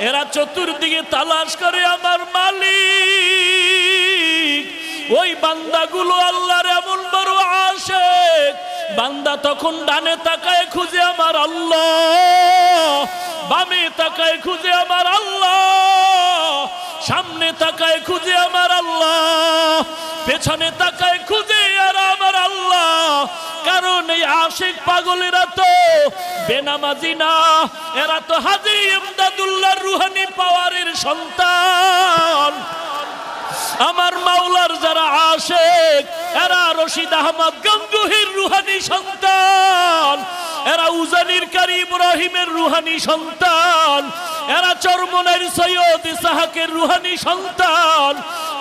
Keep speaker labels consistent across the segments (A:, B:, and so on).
A: এরা চতুর্দিকে তালাশ করে আমার মালিক। ওই বান্দাগুলো আল্লাহর এমন বড় আসে বান্দা তখন ডানে তাকায় খুঁজে আমার আল্লাহ। বামে তাকায় খুঁজে আমার আল্লাহ। সামনে তাকায় খুঁজে আমার আল্লাহ। পেছনে তাকায় খুঁজে কারণ এই আশিক পাগলেরা তো বেনামাজি না, এরা তো হাজি ইমদাদুল্লাহ রুহানি পাওয়ারের সন্তান। আমার মাওলার যারা আশেক, এরা রশিদ আহমদ গঙ্গুহির রুহানি সন্তান। এরা উজানির কারি ইব্রাহিমের রুহানি সন্তান। এরা চরমনের সৈয়দ ইসাহাকের রুহানি সন্তান।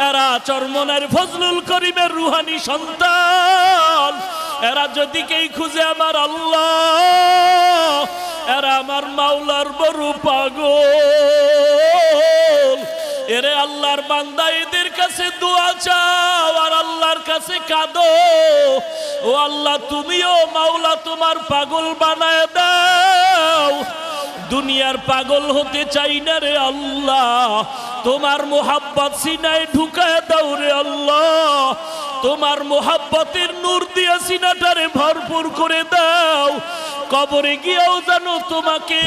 A: এরা চরমনের ফজলুল করিমের রুহানি সন্তান। এরা যদি কেই খুঁজে আমার আল্লাহ, এরা আমার মাওলার বড় পাগল। এরে আল্লাহর বান্দা এদের কাছে দোয়া চাও আর আল্লাহর কাছে কাঁদো। ও আল্লাহ, তুমিও মাওলা তোমার পাগল বানায় দাও। দুনিয়ার পাগল হতে চাই না রে আল্লাহ। তোমার মোহাব্বত সিনায় ঢুকায় দাও রে আল্লাহ। তোমার মোহাব্বতের নূর দিয়ে সিনাটারে ভরপুর করে দাও কবরে গিয়েও জানো তোমাকে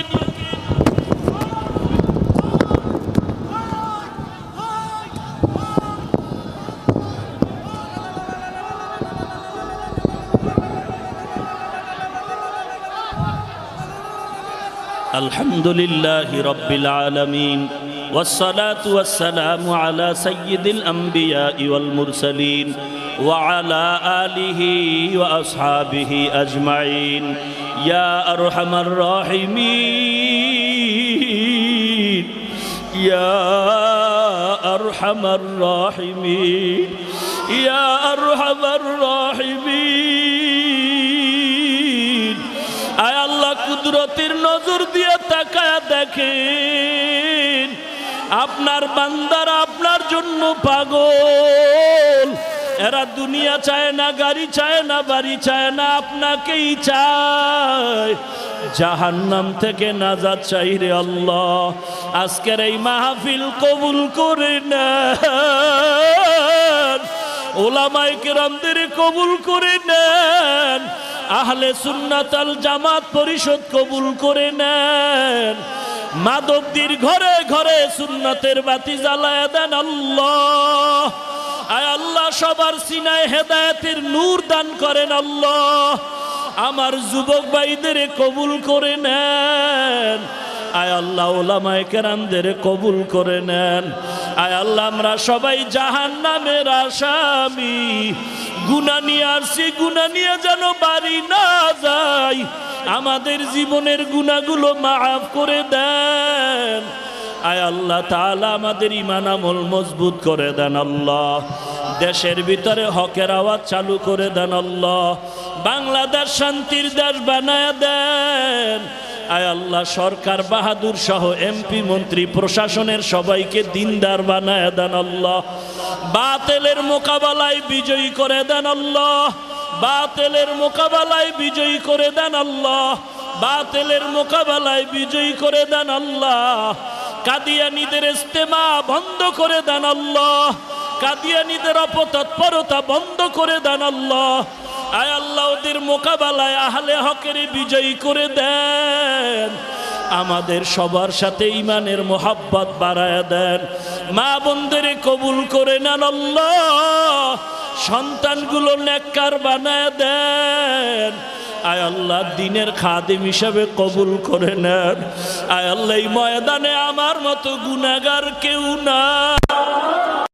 A: الحمد لله رب العالمين والصلاة والسلام على سيد الأنبياء والمرسلين وعلى آله وأصحابه أجمعين يا أرحم الراحمين يا أرحم الراحمين يا أرحم الراحمين আয় আল্লাহ কুদরতের নজর দিয়ে তাকায় দেখেন আপনার বান্দারা আপনার জন্য পাগল এরা দুনিয়া চায় না, গাড়ি চায় না, বাড়ি চায় না, আপনাকেই চায়। জাহান্নাম থেকে নাজাত চাই রে আল্লাহ। আজকের এই মাহফিল কবুল করে না ওলামাই কেরামদের কবুল করে নেন। আহলে সুন্নাতাল জামাত পরিষদ কবুল করে নেন। মাদবদির ঘরে ঘরে সুন্নাতের বাতি জ্বালায় দেন আল্লাহ। আল্লাহ, সবার সিনায় হেদায়েতের নূর দান করেন আল্লাহ। আমার যুবক ভাইদের কবুল করে নেন। আয় আল্লাহ, ওলামায় কেরামদের কবুল করে নেন। আয় আল্লাহ, আমরা সবাই জাহান নামের আসামি। গুনা নিয়ে আসছি গুনা নিয়ে যেন বাড়ি না যাই। আমাদের জীবনের গুণাগুলো মাফ করে দেন। আয় আল্লাহ তাআলা আমাদের ইমান আমল মজবুত করে দেন আল্লাহ। দেশের ভিতরে হকের আওয়াজ চালু করে দেন আল্লাহ। বাংলাদেশ শান্তির দেশ বানায় দেন। আয় আল্লাহ, সরকার বাহাদুর সহ এমপি, মন্ত্রী, প্রশাসনের সবাইকে দিনদার বানায় দেন আল্লাহ। বাতেলের মোকাবেলায় বিজয়ী করে দেন আল্লাহ। বাতেলের মোকাবেলায় বিজয়ী করে দেন আল্লাহ। বাতেলের মোকাবেলায় বিজয়ী করে দেন আল্লাহ। কাদিয়ানিদের ইস্তেমা বন্ধ করে দেন আল্লাহ। কাদিয়ানিদের অপতৎপরতা বন্ধ করে দেন আল্লাহ। আয় আল্লাহ, ওদের মোকাবেলায় আহলে হকের বিজয়ী করে দেন। আমাদের সবার সাথে ইমানের মোহাব্বত বাড়ায় দেন। মা বোনদের কবুল করে নেন আল্লাহ। সন্তানগুলো নেককার বানায় দেন। আয় আল্লাহ, দিনের খাদিম হিসাবে কবুল করে নেন। আয় আল্লাহ, এই ময়দানে আমার মতো গুনাগার কেউ না